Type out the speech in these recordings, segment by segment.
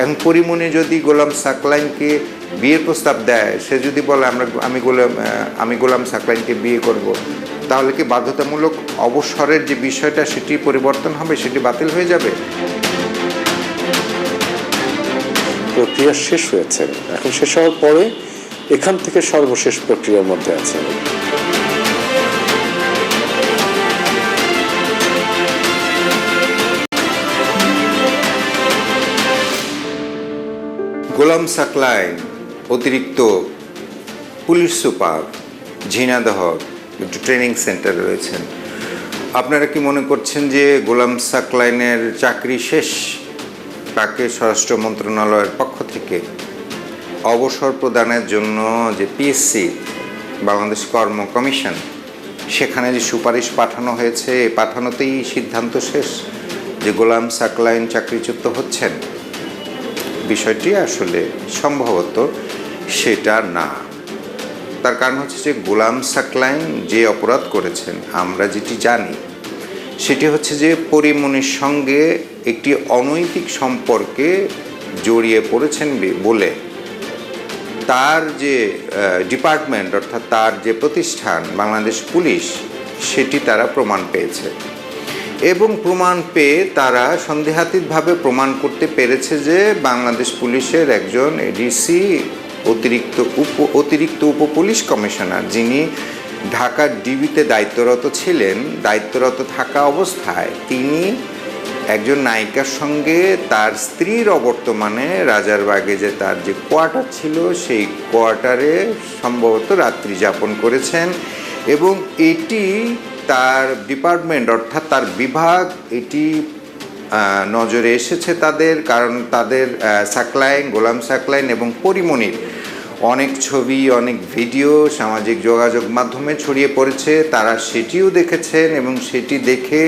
এখন পরিমণি যদি গোলাম সাকলাইনকে বিয়ের প্রস্তাব দেয়, সে যদি বলে, আমরা আমি গোলাম আমি গোলাম সাকলাইনকে বিয়ে করব, তাহলে কি বাধ্যতামূলক অবসরের যে বিষয়টা সেটি পরিবর্তন হবে, সেটি বাতিল হয়ে যাবে? প্রক্রিয়া শেষ হয়েছে। এখন শেষ হওয়ার পরে এখান থেকে সর্বশেষ প্রক্রিয়ার মধ্যে আছে গোলাম সাকলাইন, অতিরিক্ত পুলিশ সুপার ঝিনাদহ ট্রেনিং সেন্টারে রয়েছেন। আপনারা কি মনে করছেন যে গোলাম সাকলাইনের চাকরি শেষ? তাকে স্বরাষ্ট্র মন্ত্রণালয়ের পক্ষ থেকে অবসর প্রদানের জন্য যে পিএসসি বাংলাদেশ কর্ম কমিশন, সেখানে যে সুপারিশ পাঠানো হয়েছে পাঠানোতেই সিদ্ধান্ত শেষ যে গোলাম সাকলাইন চাকরিচ্যুত হচ্ছেন। বিষয়টি আসলে সম্ভবত সেটা না। তার কারণ হচ্ছে যে গোলাম সাকলাইন যে অপরাধ করেছেন, আমরা যেটি জানি, সেটি হচ্ছে যে পরিমণির সঙ্গে একটি অনৈতিক সম্পর্কে জড়িয়ে পড়েছেন বলে তার যে ডিপার্টমেন্ট অর্থাৎ তার যে প্রতিষ্ঠান, বাংলাদেশ পুলিশ, সেটি তারা প্রমাণ পেয়েছে। এবং প্রমাণ পেয়ে তারা সন্দেহাতীতভাবে প্রমাণ করতে পেরেছে যে বাংলাদেশ পুলিশের একজন এডিসি অতিরিক্ত উপ অতিরিক্ত উপ পুলিশ কমিশনার, যিনি ঢাকার ডিবিতে দায়িত্বরত ছিলেন। দায়িত্বরত থাকা অবস্থায় তিনি একজন নায়িকার সঙ্গে তার স্ত্রীর অবর্তমানে রাজারবাগে যে তার যে কোয়ার্টার ছিল, সেই কোয়ার্টারে সম্ভবত রাত্রি যাপন করেছেন এবং এটি তার ডিপার্টমেন্ট অর্থাৎ তার বিভাগ, এটি নজরে এসেছে তাদের, কারণ তাদের সাকলাইন গোলাম সাকলাইন এবং পরিমণির অনেক ছবি, অনেক ভিডিও সামাজিক যোগাযোগ মাধ্যমে ছড়িয়ে পড়েছে। তারা সেটিও দেখেছেন এবং সেটি দেখে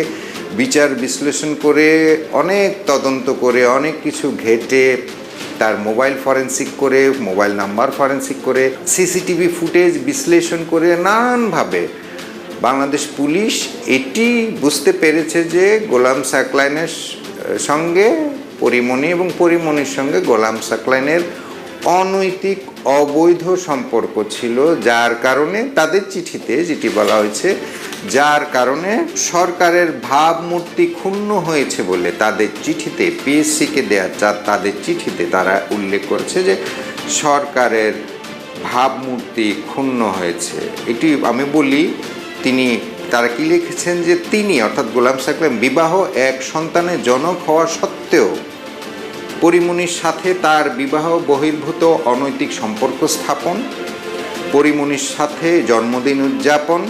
বিচার বিশ্লেষণ করে, অনেক তদন্ত করে, অনেক কিছু ঘেটে তার মোবাইল ফরেন্সিক করে মোবাইল নাম্বার ফরেন্সিক করে সিসিটিভি ফুটেজ বিশ্লেষণ করে নানানভাবে বাংলাদেশ পুলিশ এটি বুঝতে পেরেছে যে গোলাম সাকলাইনের সঙ্গে পরিমণি এবং পরিমণির সঙ্গে গোলাম সাকলাইনের অনৈতিক, অবৈধ সম্পর্ক ছিল, যার কারণে তাদের চিঠিতে যেটি বলা হয়েছে, যার কারণে সরকারের ভাবমূর্তি ক্ষুণ্ণ হয়েছে বলে তাদের চিঠিতে, পিএসসিকে দেওয়া যা তাদের চিঠিতে তারা উল্লেখ করেছে যে সরকারের ভাবমূর্তি ক্ষুণ্ণ হয়েছে। এটি আমি বলি তিনি তারা কি লিখেছেন যে তিনি, অর্থাৎ গোলাম সাকলাম বিবাহ এক সন্তানের জনক হওয়া সত্ত্বেও পরিমণির সাথে তার বিবাহ বহির্ভূত অনৈতিক সম্পর্ক স্থাপন, পরিমণির সাথে জন্মদিন উদযাপন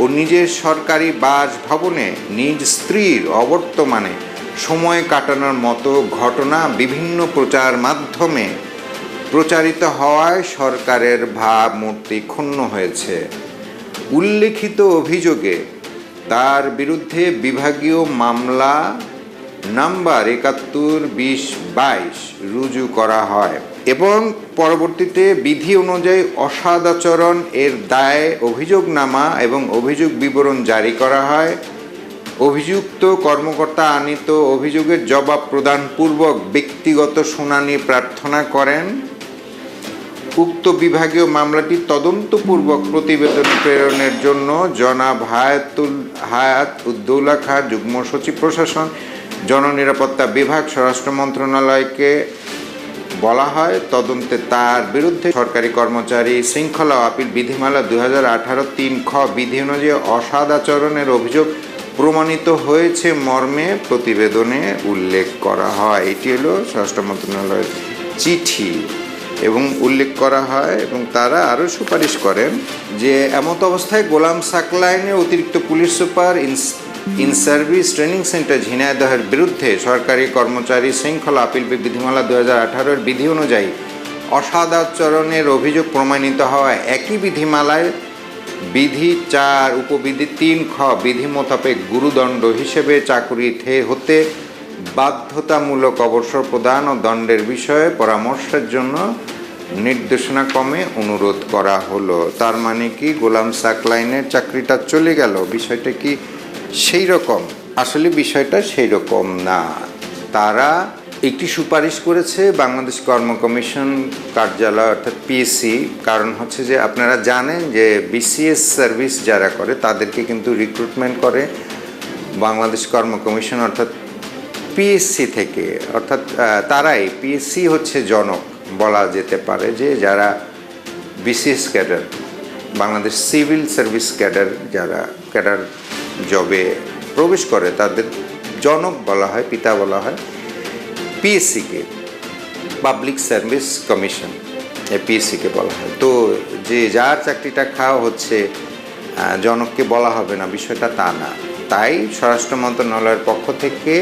ও নিজের সরকারি বাসভবনে নিজ স্ত্রীর অবর্তমানে সময় কাটানোর মতো ঘটনা বিভিন্ন প্রচার মাধ্যমে প্রচারিত হওয়ায় সরকারের ভাবমূর্তি ক্ষুণ্ণ হয়েছে। উল্লেখিত অভিযোগে তার বিরুদ্ধে বিভাগীয় মামলা নাম্বার একাত্তর, বিশ, বাইশ রুজু করা হয় এবং পরবর্তীতে বিধি অনুযায়ী অসদাচরণ এর দায়ে অভিযোগনামা এবং অভিযোগ বিবরণ জারি করা হয়। অভিযুক্ত কর্মকর্তা আনিত অভিযোগের জবাব প্রদানপূর্বক ব্যক্তিগত শুনানি প্রার্থনা করেন। উক্ত বিভাগীয় মামলাটি তদন্তপূর্বক প্রতিবেদন প্রেরণের জন্য জনাব হায়াতুল হায়াত উদ্দৌলা খাঁ যুগ্ম সচিব প্রশাসন, জননিরাপত্তা বিভাগ, স্বরাষ্ট্র মন্ত্রণালয়কে বলা হয়। তদন্তে তার বিরুদ্ধে সরকারি কর্মচারী শৃঙ্খলা আপিল বিধিমালা দুই হাজার আঠারো তিন খ বিধি অনুযায়ী অসদাচরণের অভিযোগ প্রমাণিত হয়েছে মর্মে প্রতিবেদনে উল্লেখ করা হয়। এটি হলো স্বরাষ্ট্র মন্ত্রণালয়ের চিঠি। এবং উল্লেখ করা হয় এবং তারা আরও সুপারিশ করেন যে এমত অবস্থায় গোলাম সাকলাইনে অতিরিক্ত police super, in service training centre ঝিনাইদহের বিরুদ্ধে সরকারি কর্মচারী শৃঙ্খলা আপিল বিধিমালা দু হাজার আঠারোর বিধি অনুযায়ী অসদাচরণের অভিযোগ প্রমাণিত হওয়ায় একই বিধিমালায় বিধি চার, উপবিধি তিন খ বিধি মোতাবেক গুরুদণ্ড হিসেবে চাকুরি থে- হতে বাধ্যতামূলক অবসর প্রদান ও দণ্ডের বিষয়ে পরামর্শের জন্য নির্দেশনা ক্রমে অনুরোধ করা হলো। তার মানে কি, গোলাম সাকলাইনের চাকরিটা চলে গেল? বিষয়টা কি সেই রকম? আসলে বিষয়টা সেই রকম না। তারা একটি সুপারিশ করেছে বাংলাদেশ কর্ম কমিশন কার্যালয়, অর্থাৎ পিএসসি। কারণ হচ্ছে যে আপনারা জানেন যে বিসিএস সার্ভিস যারা করে, তাদেরকে কিন্তু রিক্রুটমেন্ট করে বাংলাদেশ কর্ম কমিশন, অর্থাৎ পিএসসি থেকে, অর্থাৎ তারাই পিএসসি হচ্ছে জনক বলা যেতে পারে যে যারা BCS cadre, Bangladesh civil service cadre যারা, ক্যাডার জবে প্রবেশ করে, তাদের জনক বলা হয়, পিতা বলা হয় পিএসসিকে পাবলিক সার্ভিস কমিশন পিএসসিকে বলা হয়। তো যে যার চাকরিটা খাওয়া হচ্ছে জনককে বলা হবে না, বিষয়টা তা না। তাই স্বরাষ্ট্র মন্ত্রণালয়ের পক্ষ থেকে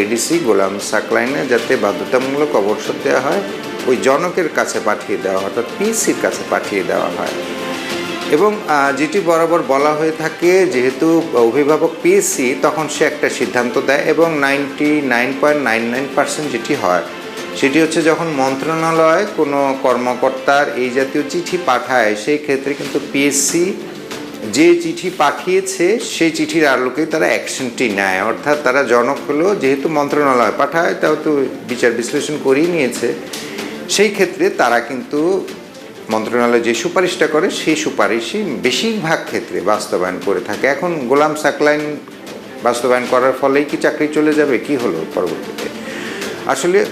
এডিসি গোলাম সাকলাইনে যাতে বাধ্যতামূলক অবসর দেওয়া হয়, ওই জনকের কাছে পাঠিয়ে দেওয়া হয় অর্থাৎ পিএসসির কাছে পাঠিয়ে দেওয়া হয়। এবং যেটি বরাবর বলা হয়ে থাকে, যেহেতু অভিভাবক পিএসসি তখন সে একটা সিদ্ধান্ত দেয় এবং ninety nine point nine nine percent যেটি হয়, সেটি হচ্ছে যখন মন্ত্রণালয় কোনো কর্মকর্তার এই জাতীয় চিঠি পাঠায়, সেই ক্ষেত্রে কিন্তু পিএসসি যে চিঠি পাঠিয়েছে, সেই চিঠির আলোকেই তারা অ্যাকশনটি নেয়। অর্থাৎ তারা জনক হলো যেহেতু মন্ত্রণালয় পাঠায়, তাও তো বিচার বিশ্লেষণ করেই নিয়েছে। সেই ক্ষেত্রে তারা কিন্তু মন্ত্রণালয় যে সুপারিশটা করে, সেই সুপারিশই বেশিরভাগ ক্ষেত্রে বাস্তবায়ন করে থাকে। এখন গোলাম সাকলাইন বাস্তবায়ন করার ফলেই কি চাকরি চলে যাবে? কি হলো পরবর্তীতে? আসলে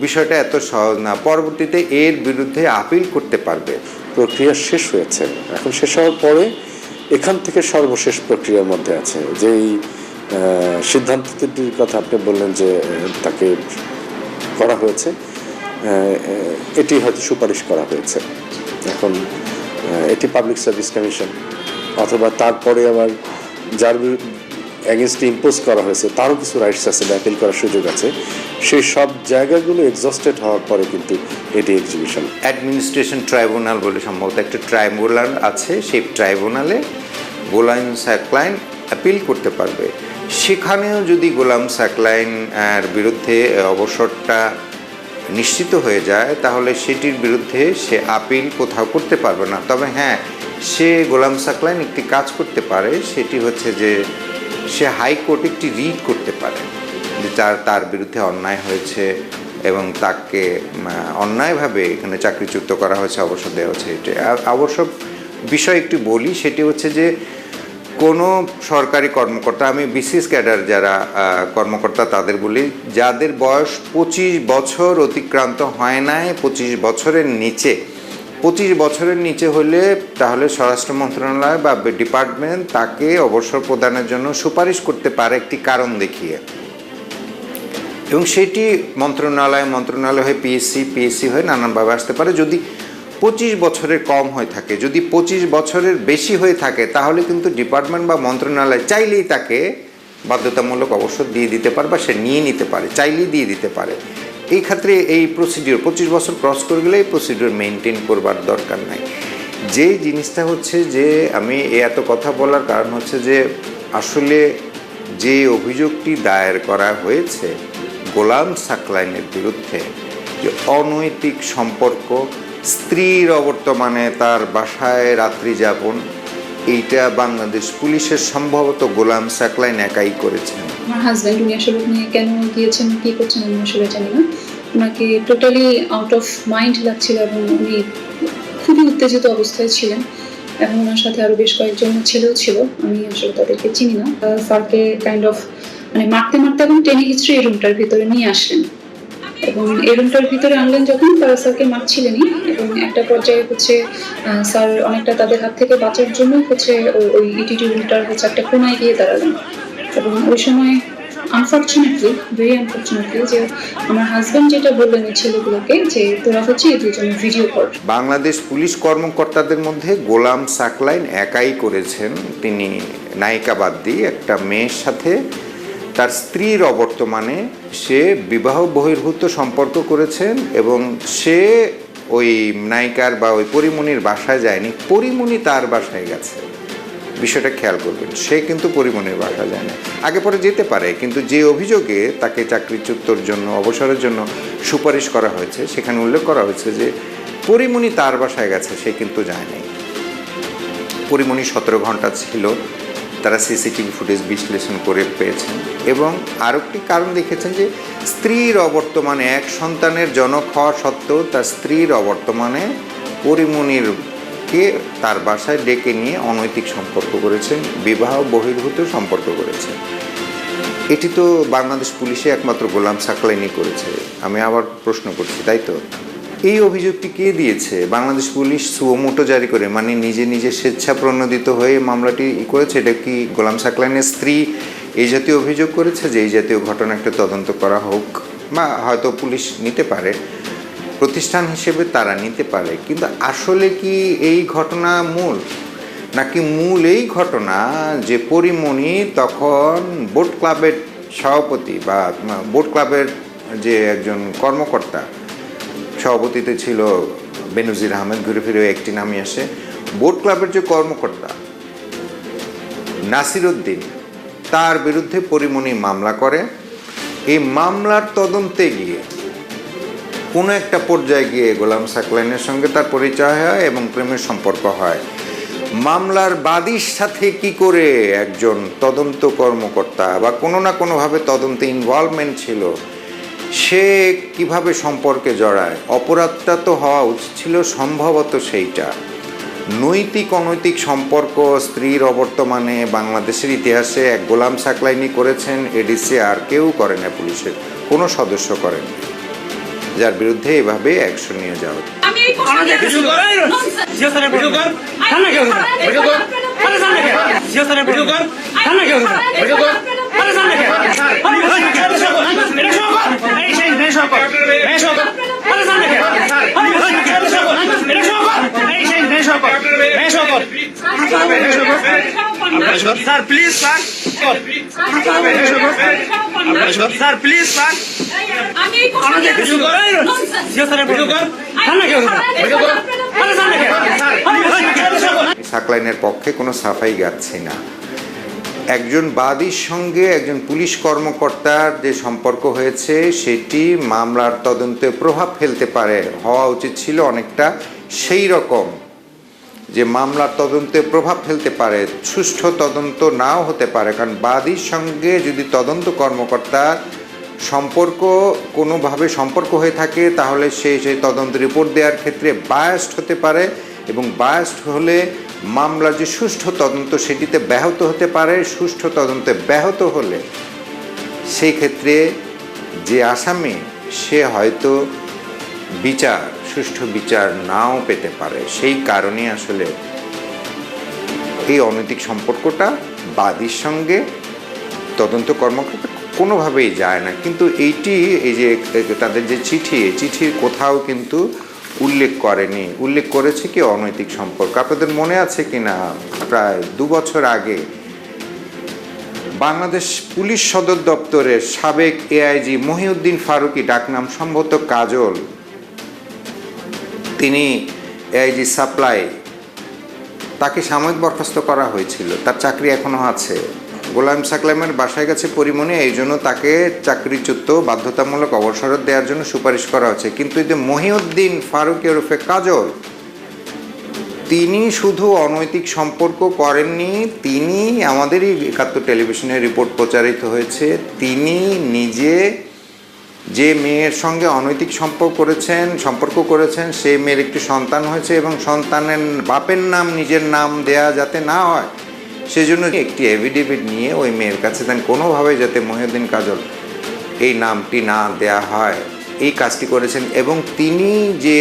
বিষয়টা এত সহজ না। পরবর্তীতে এর বিরুদ্ধে আপিল করতে পারবে। প্রক্রিয়া শেষ হয়েছে। এখন শেষ হওয়ার পরে এখান থেকে সর্বশেষ প্রক্রিয়ার মধ্যে আছে। যেই সিদ্ধান্তটির কথা আপনি বললেন যে তাকে করা হয়েছে এটি হয়তো সুপারিশ করা হয়েছে। এখন এটি পাবলিক সার্ভিস কমিশন অথবা তারপরে আবার যার অ্যাগেনস্টে ইম্পোজ করা হয়েছে, তারও কিছু রাইটস আছে বা অ্যাপিল করার সুযোগ আছে। সেই সব জায়গাগুলো এক্সস্টেড হওয়ার পরে কিন্তু এটি এক্সিবিশন অ্যাডমিনিস্ট্রেশন ট্রাইব্যুনাল বলে সম্ভবত একটা ট্রাইব্যুনাল আছে, সেই ট্রাইব্যুনালে গোলাম সাকলাইন অ্যাপিল করতে পারবে। সেখানেও যদি গোলাম সাকলাইন এর বিরুদ্ধে অবসরটা নিশ্চিত হয়ে যায়, তাহলে সেটির বিরুদ্ধে সে আপিল কোথাও করতে পারবে না। তবে হ্যাঁ সে গোলাম সাকলাইন একটি কাজ করতে পারে, সেটি হচ্ছে যে সে হাইকোর্টে একটি রিড করতে পারে, যে তার তার বিরুদ্ধে অন্যায় হয়েছে এবং তাকে অন্যায়ভাবে এখানে চাকরিচ্যুত করা হয়েছে অবসর দেওয়া হচ্ছে এটা। অবশ্য বিষয় একটু বলি, সেটি হচ্ছে যে কোনো সরকারি কর্মকর্তা, আমি বিসিএস ক্যাডার যারা কর্মকর্তা তাদের বলি, যাদের বয়স পঁচিশ বছর অতিক্রান্ত হয় নাই, পঁচিশ বছরের নিচে পঁচিশ বছরের নিচে হলে তাহলে স্বরাষ্ট্র মন্ত্রণালয় বা ডিপার্টমেন্ট তাকে অবসর প্রদানের জন্য সুপারিশ করতে পারে একটি কারণ দেখিয়ে। এবং সেটি মন্ত্রণালয় মন্ত্রণালয় হয়ে পিএসসি পিএসসি হয়ে নানানভাবে আসতে পারে। যদি পঁচিশ বছরের কম হয়ে থাকে, যদি পঁচিশ বছরের বেশি হয়ে থাকে, তাহলে কিন্তু ডিপার্টমেন্ট বা মন্ত্রণালয় চাইলেই তাকে বাধ্যতামূলক অবসর দিয়ে দিতে পারে বা সে নিয়ে নিতে পারে, চাইলেই দিয়ে দিতে পারে। এই ক্ষেত্রে এই প্রসিডিওর পঁচিশ বছর ক্রস করে গেলে এই প্রসিডিওর মেনটেন করবার দরকার নাই। যে জিনিসটা হচ্ছে যে আমি এত কথা বলার কারণ হচ্ছে যে আসলে যে অভিযোগটি দায়ের করা হয়েছে গোলাম সাকলাইনের বিরুদ্ধে যে অনৈতিক সম্পর্ক, স্ত্রীর অবর্তমানে তার বাসায় রাত্রি যাপন এইটা বাংলাদেশ পুলিশের সম্ভবত গোলাম সাকলাইন একাই করেছেন। আমার হাজব্যান্ড উনি আসলে ওখানে কেন গিয়েছেন, কি করছেন, আমি আসলে জানি না। ওনাকে টোটালি আউট অফ মাইন্ড লাগছিল এবং উনি খুবই উত্তেজিত অবস্থায় ছিলেন এবং ওনার সাথে আরও বেশ কয়েকজন ছেলেও ছিল, আমি আসলে তাদেরকে চিনি না। স্যারকে কাইন্ড অফ মানে মারতে মারতে এবং টেনে হিস্ট্রি এই রুমটার ভিতরে নিয়ে আসলেন। এবং এই রুমটার ভিতরে আনলেন যখন, তারা স্যারকে মারছিলেনই এবং একটা পর্যায়ে হচ্ছে স্যার অনেকটা তাদের হাত থেকে বাঁচার জন্য হচ্ছে ওই ইটিটি রুমটার হচ্ছে একটা কোনায় গিয়ে দাঁড়ালেন। এবং ওই সময় আনফর্চুনেটলি ভেরি আনফর্চুনেটলি যে আমার হাজব্যান্ড যেটা বললেন এই ছেলেগুলোকে, যে তোরা হচ্ছে এই দুজনে ভিডিও কর বাংলাদেশ পুলিশ কর্মকর্তাদের মধ্যে গোলাম সাকলাইন একাই করেছেন। তিনি নায়িকা বাদ দিয়ে একটা মেয়ের সাথে তার স্ত্রীর অবর্তমানে সে বিবাহ বহির্ভূত সম্পর্ক করেছেন এবং সে ওই নায়িকার বা ওই পরিমণির বাসায় যায়নি। পরিমণি তার বাসায় গেছে। বিষয়টা খেয়াল করবেন, সে কিন্তু পরিমণির বাসা যায় না আগে পরে যেতে পারে, কিন্তু যে অভিযোগে তাকে চাকরিচ্যুতর জন্য, অবসরের জন্য সুপারিশ করা হয়েছে, সেখানে উল্লেখ করা হয়েছে যে পরিমণি তার বাসায় গেছে, সে কিন্তু যায়নি। পরিমণি সতেরো ঘণ্টা ছিল। তারা সিসিটিভি ফুটেজ বিশ্লেষণ করে পেয়েছেন। এবং আরও একটি কারণ দেখেছেন যে স্ত্রীর অবর্তমানে এক সন্তানের জনক হওয়া সত্ত্বেও তার স্ত্রীর অবর্তমানে পরিমণিরকে তার বাসায় ডেকে নিয়ে অনৈতিক সম্পর্ক করেছেন, বিবাহ বহির্ভূত সম্পর্ক করেছেন। এটি তো বাংলাদেশ পুলিশে একমাত্র গোলাম সাকলাইনি করেছে। আমি আবার প্রশ্ন করছি, তাই তো? এই অভিযোগটি কে দিয়েছে? বাংলাদেশ পুলিশ সুমোটো জারি করে মানে নিজে নিজে স্বেচ্ছা প্রণোদিত হয়ে মামলাটি করেছে? এটা কি গোলাম সাকলাইনের স্ত্রী এই জাতীয় অভিযোগ করেছে যে এই জাতীয় ঘটনা একটা তদন্ত করা হোক? বা হয়তো পুলিশ নিতে পারে, প্রতিষ্ঠান হিসেবে তারা নিতে পারে, কিন্তু আসলে কি এই ঘটনা মূল? নাকি মূল এই ঘটনা যে পরিমণি তখন বোট ক্লাবের সভাপতি বা বোট ক্লাবের যে একজন কর্মকর্তা সভাপতিতে ছিল বেনজির আহমেদ, ঘুরে ফিরে একটি নামই আসে। বোট ক্লাবের যে কর্মকর্তা নাসিরুদ্দিন তার বিরুদ্ধে পরিমণি মামলা করে। এই মামলার তদন্তে গিয়ে কোনো একটা পর্যায়ে গিয়ে গোলাম সাকলাইনের সঙ্গে তার পরিচয় হয় এবং প্রেমের সম্পর্ক হয়। মামলার বাদীর সাথে কি করে একজন তদন্ত কর্মকর্তা বা কোনো না কোনোভাবে তদন্তে ইনভলভমেন্ট ছিল সে কীভাবে সম্পর্কে জড়ায়? অপরাধটা তো হওয়া উচিত ছিল সম্ভবত সেইটা। নৈতিক অনৈতিক সম্পর্ক স্ত্রীর অবর্তমানে বাংলাদেশের ইতিহাসে এক গোলাম সাকলাইনি করেছেন এডিসি আর কেউ করে না পুলিশের কোনো সদস্য করেন যার বিরুদ্ধে এভাবে অ্যাকশন নিয়ে যাওয়া আমি sir please sir sir please sir সাকলাইনের পক্ষে কোনো সাফাই গাচ্ছি না একজন বাদীর সঙ্গে একজন পুলিশ কর্মকর্তার যে সম্পর্ক হয়েছে, সেটি মামলার তদন্তে প্রভাব ফেলতে পারে, হওয়া উচিত ছিল অনেকটা সেই রকম যে মামলার তদন্তে প্রভাব ফেলতে পারে, সুষ্ঠু তদন্ত নাও হতে পারে, কারণ বাদীর সঙ্গে যদি তদন্ত কর্মকর্তার সম্পর্ক কোনোভাবে সম্পর্ক হয়ে থাকে, তাহলে সে সেই তদন্ত রিপোর্ট দেওয়ার ক্ষেত্রে বায়াস্ট হতে পারে এবং বায়াস্ট হলে মামলার যে সুষ্ঠু তদন্ত সেটিতে ব্যাহত হতে পারে, সুষ্ঠু তদন্তে ব্যাহত হলে সেই ক্ষেত্রে যে আসামি, সে হয়তো বিচার, সুষ্ঠু বিচার নাও পেতে পারে। সেই কারণে আসলে এই অনৈতিক সম্পর্কটা বাদীর সঙ্গে তদন্ত কর্মকর্তা কোনোভাবেই যায় না। কিন্তু এইটি, এই যে, তাদের যে চিঠি চিঠির কোথাও কিন্তু উল্লেখ করেনি। উল্লেখ করেছে কি অনৈতিক সম্পর্ক? আপনাদের মনে আছে কি না? প্রায় দু বছর আগে বাংলাদেশ পুলিশ সদর দপ্তরের সাবেক এআইজি মহিউদ্দিন ফারুকি, ডাকনাম সম্ভবত কাজল, তিনি এআইজি সাপ্লাই, তাকে সাময়িক বরখাস্ত করা হয়েছিল। তার চাকরি এখনও আছে। গোলাম সাকলামের বাসায় গেছে পরিমণি, এই জন্য তাকে চাকরিচ্যুত বাধ্যতামূলক অবসর দেওয়ার জন্য সুপারিশ করা হয়েছে কিন্তু এই যে মহিউদ্দিন ফারুকি ওরফে কাজল, তিনি শুধু অনৈতিক সম্পর্ক করেননি, তিনি আমাদেরই একাত্তর টেলিভিশনে রিপোর্ট প্রচারিত হয়েছে, তিনি নিজে যে মেয়ের সঙ্গে অনৈতিক সম্পর্ক করেছেন সম্পর্ক করেছেন, সেই মেয়ের একটি সন্তান হয়েছে এবং সন্তানের বাপের নাম, নিজের নাম দেয়া যাতে না হয় সেজন্য একটি এভিডেভিট নিয়ে ওই মেয়ের কাছে দেন? কোনোভাবে যাতে মহিউদ্দিন কাজল এই নামটি না দেয়া হয়। এই কাজটি করেছেন এবং তিনি যে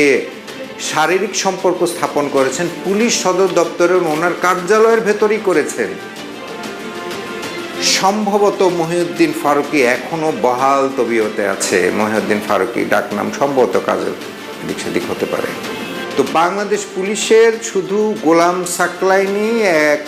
শারীরিক সম্পর্ক স্থাপন করেছেন, পুলিশ সদর দপ্তরের ওনার কার্যালয়ের ভেতরেই করেছেন। সম্ভবত মহিউদ্দিন ফারুকি এখনও বহাল তবিয়তে আছে। মহিউদ্দিন ফারুকি ডাকনাম সম্ভবত কাজের দিক সেদিক হতে পারে। তো বাংলাদেশ পুলিশের শুধু গোলাম সাকলাইনি এক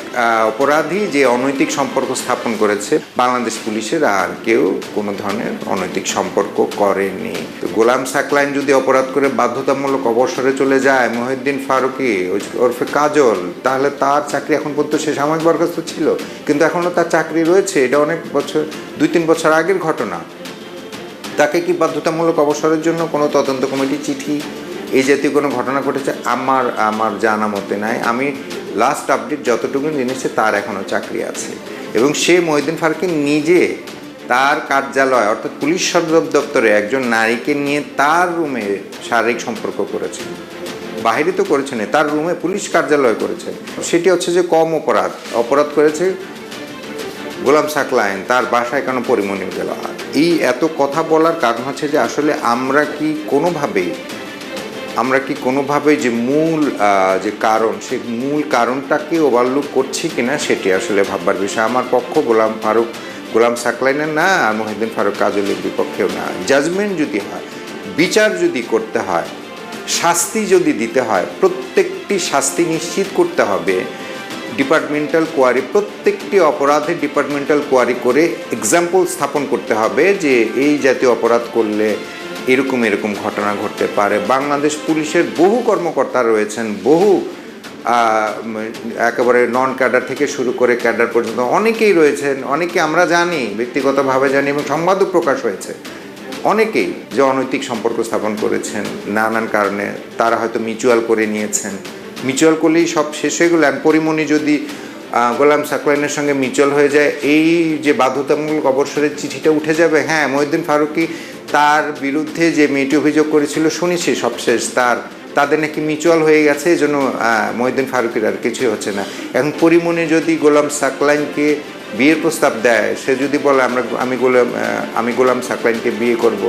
অপরাধী যে অনৈতিক সম্পর্ক স্থাপন করেছে, বাংলাদেশ পুলিশের আর কেউ কোনো ধরনের অনৈতিক সম্পর্ক করেনি। তো গোলাম সাকলাইন যদি অপরাধ করে বাধ্যতামূলক অবসরে চলে যায়, মহিউদ্দিন ফারুকি ওরফে কাজল, তাহলে তার চাকরি এখন পর্যন্ত সে সাময়িক বরখাস্ত ছিল, কিন্তু এখনও তার চাকরি রয়েছে, এটা অনেক বছর দুই তিন বছর আগের ঘটনা। তাকে কি বাধ্যতামূলক অবসরের জন্য কোনো তদন্ত কমিটি চিঠি এই জাতীয় কোনো ঘটনা ঘটেছে, আমার আমার জানা মতে নাই। আমি লাস্ট আপডেট যতটুকু জেনেছে, তার এখনও চাকরি আছে। এবং সে মহিউদ্দিন ফারুকি নিজে তার কার্যালয়, অর্থাৎ পুলিশ সদর দপ্তরে একজন নারীকে নিয়ে তার রুমে শারীরিক সম্পর্ক করেছেন বাইরে তো করেছেন তার রুমে পুলিশ কার্যালয় করেছেন সেটি হচ্ছে যে কম অপরাধ। অপরাধ করেছে গোলাম সাকলাইন, তার বাসায় কেন পরিমণি গেল এই এত কথা বলার কারণ হচ্ছে যে আসলে আমরা কি কোনোভাবেই আমরা কি কোনোভাবে যে মূল যে কারণ সেই মূল কারণটাকে ওভারলুক করছি কিনা সেটি আসলে ভাববার বিষয়। আমার পক্ষ গোলাম ফারুক, গোলাম সাকলাইনের না, আর মহিউদ্দিন ফারুক কাজলের বিপক্ষেও না। জাজমেন্ট যদি হয়, বিচার যদি করতে হয়, শাস্তি যদি দিতে হয়, প্রত্যেকটি শাস্তি নিশ্চিত করতে হবে। ডিপার্টমেন্টাল কোয়ারি প্রত্যেকটি অপরাধে ডিপার্টমেন্টাল কোয়ারি করে এক্সাম্পল স্থাপন করতে হবে যে এই জাতীয় অপরাধ করলে এরকম এরকম ঘটনা ঘটতে পারে। বাংলাদেশ পুলিশের বহু কর্মকর্তা রয়েছেন, বহু একেবারে নন ক্যাডার থেকে শুরু করে ক্যাডার পর্যন্ত অনেকেই রয়েছেন, অনেকে আমরা জানি, ব্যক্তিগতভাবে জানি এবং সংবাদও প্রকাশ হয়েছে। অনেকেই যে অনৈতিক সম্পর্ক স্থাপন করেছেন, নানান কারণে তারা হয়তো মিউচুয়াল করে নিয়েছেন। মিউচুয়াল করলেই সব শেষ হয়ে গেল। পরিমণি যদি গোলাম সাকলাইনের সঙ্গে মিউচুয়াল হয়ে যায়, এই যে বাধ্যতামূলক অবসরের চিঠিটা উঠে যাবে হ্যাঁ মহিউদ্দিন ফারুকি তার বিরুদ্ধে যে মেয়েটি অভিযোগ করেছিল, শুনেছি সবশেষ তার, তাদের নাকি মিউচুয়াল হয়ে গেছে, এই জন্য মহিউদ্দিন ফারুকের আর কিছুই হচ্ছে না। এখন পরিমণি যদি গোলাম সাকলাইনকে বিয়ের প্রস্তাব দেয়, সে যদি বলে, আমরা, আমি গোলাম আমি গোলাম সাকলাইনকে বিয়ে করব